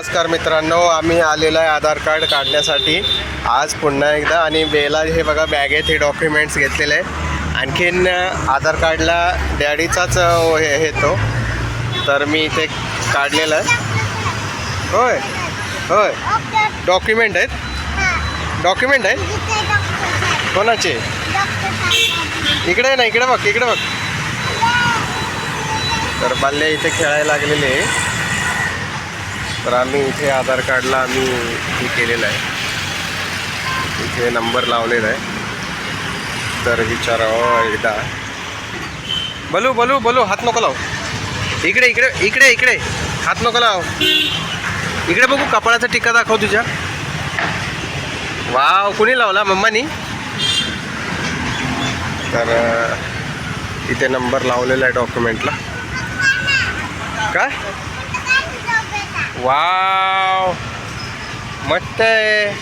नमस्कार मित्रांनो आम्ही आलेलो आहे आधार कार्ड काढण्यासाठी. आज पुन्हा एकदा आणि बेला हे बघा बॅगेत हे डॉक्युमेंट्स घेतलेले आहे आणखीन आधार कार्डला डॅडीचाच हे हे तो. तर मी इथे काढलेलं आहे. होय होय. डॉक्युमेंट आहेत? डॉक्युमेंट आहेत? कोणाचे? इकडे ना इकडे बघ इकडे बघ. तर बाल्य इथे खेळायला लागलेले आहे तर आम्ही इथे आधार कार्डला आम्ही हे केलेलं आहे. इथे नंबर लावलेला आहे. तर विचारावं एकदा. बलू बलू बलू हात नको लाव. इकडे इकडे इकडे इकडे. हात नको लाव. इकडे बघू कपाळाचा टिक्का दाखव तुझ्या. वाव कुणी लावला? मम्मानी? तर इथे नंबर लावलेला आहे डॉक्युमेंटला. काय? वाव. मस्त आहे.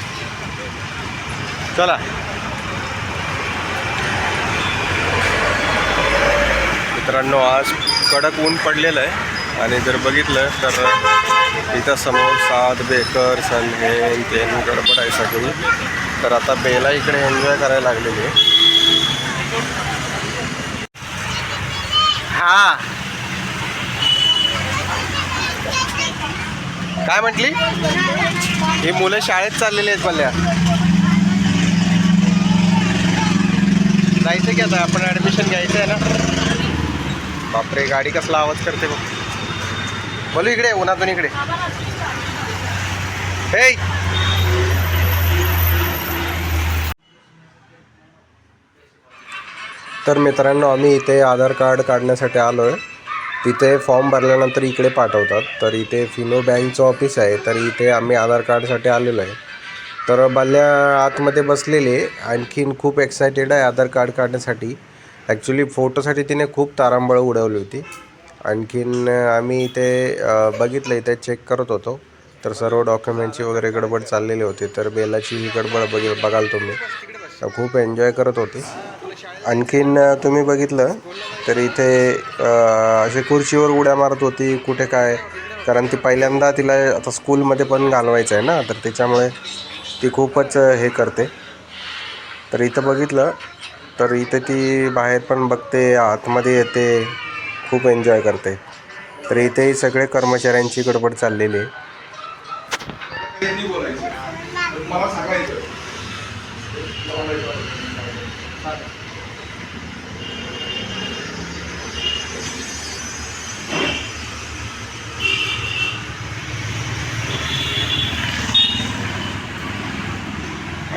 चला. मित्रांनो आज कडक ऊन पडलेलं आहे. आणि जर बघितलं तर इथं समोर सात बेकर सन हे तेन गडबड आहे सगळी. तर आता बेला इकडे एन्जॉय करायला लागलेली आहे. हा. काय म्हटली? ही मुलं शाळेत चाललेली आहेत पल्ल्या जायचं की आता आपण ॲडमिशन घ्यायचं आहे ना? बापरे गाडी कसला आवाज करते बघ. बोलू इकडे उन्हातून इकडे. हे! तर मित्रांनो आम्ही इथे आधार कार्ड काढण्यासाठी आलो आहे तिथे फॉर्म भरल्यानंतर इकडे पाठवतात. तर इथे फिनो बँकचं ऑफिस आहे. तर इथे आम्ही आधार कार्डसाठी आलेलो आहे. तर बाल्या आतमध्ये बसलेली आहे. आणखीन खूप एक्सायटेड आहे आधार कार्ड काढण्यासाठी. ॲक्च्युली फोटोसाठी तिने खूप तारांबळ उडवली होती. आणखीन आम्ही इथे बघितलं इथे चेक करत होतो. तर सर्व डॉक्युमेंटची वगैरे गडबड चाललेली होती. तर बेलाची ही गडबड बघ बघाल तुम्ही. खूप एन्जॉय करत होती. आणखीन तुम्ही बघितलं तर इथे असे खुर्चीवर उड्या मारत होती कुठे काय? कारण ती पहिल्यांदा तिला आता स्कूलमध्ये पण घालवायचं आहे ना तर त्याच्यामुळे ती खूपच हे करते. तर इथं बघितलं तर इथे ती बाहेर पण बघते आतमध्ये येते खूप एन्जॉय करते. तर इथेही सगळे कर्मचाऱ्यांची गडबड चाललेली आहे. मला सांगायचं.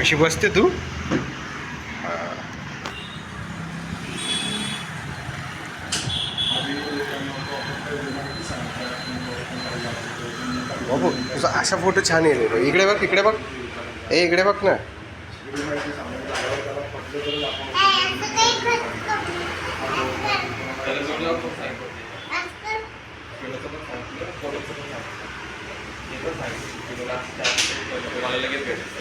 अशी बसते तू. बाबू तुझा असा फोटो छान येईल इकडे बघ इकडे बघ. ए इकडे बघ ना. बघू